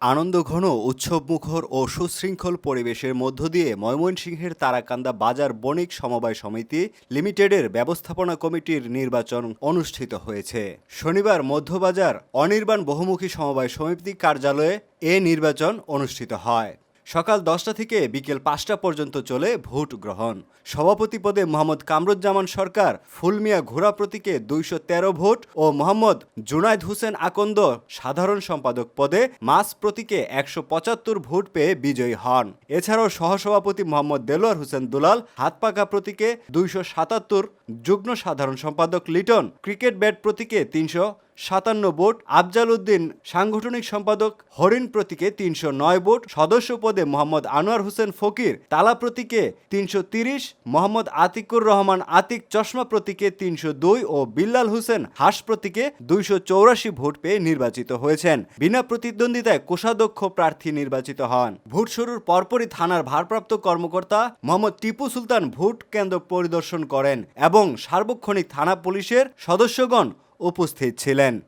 আনন্দঘন উৎসবমুখর ও সুশৃঙ্খল পরিবেশের মধ্য দিয়ে ময়মনসিংহের তারাকান্দা বাজার বণিক সমবায় সমিতি লিমিটেডের ব্যবস্থাপনা কমিটির নির্বাচন অনুষ্ঠিত হয়েছে। শনিবার মধ্যবাজার অনির্বাণ বহুমুখী সমবায় সমিতি কার্যালয়ে এ নির্বাচন অনুষ্ঠিত হয়। সকাল দশটা থেকে বিকেল পাঁচটা পর্যন্ত চলে ভোট গ্রহণ। সভাপতি পদে মোহাম্মদ কামরুজ্জামান সরকার, ফুলমিয়া ঘোড়া প্রতীকে দুইশো তেরো ভোট ও মোহাম্মদ জুনাইদ হোসেন আকন্দ, সাধারণ সম্পাদক পদে মাস প্রতীকে একশো পঁচাত্তর ভোট পেয়ে বিজয়ী হন। এছাড়াও সহসভাপতি মোহাম্মদ দেলোয়ার হোসেন দুলাল হাতপাকা প্রতীকে দুইশো সাতাত্তর, যুগ্ম সাধারণ সম্পাদক লিটন, ক্রিকেট ব্যাট প্রতীকে তিনশো সাতান্ন ভোট, আফজাল উদ্দিন সাংগঠনিক সম্পাদক, হরিণ প্রতীকে তিনশো নয় ভোট, সদস্য পদে মোহাম্মদ আনোয়ার হোসেন ফকির, তালা প্রতীকে তিনশো তিরিশ, মোহাম্মদ আতিকুর রহমান আতিক চশমা প্রতীকে তিনশো দুই ও বিল্লাল হোসেন হাঁস প্রতীকে দুইশো চৌরাশি ভোট পেয়ে নির্বাচিত হয়েছেন। বিনা প্রতিদ্বন্দ্বিতায় কোষাধ্যক্ষ প্রার্থী নির্বাচিত হন। ভোট শুরুর পরপরই থানার ভারপ্রাপ্ত কর্মকর্তা মোহাম্মদ টিপু সুলতান ভোট কেন্দ্র পরিদর্শন করেন এবং সার্বক্ষণিক থানা পুলিশের সদস্যগণ উপস্থিত ছিলেন।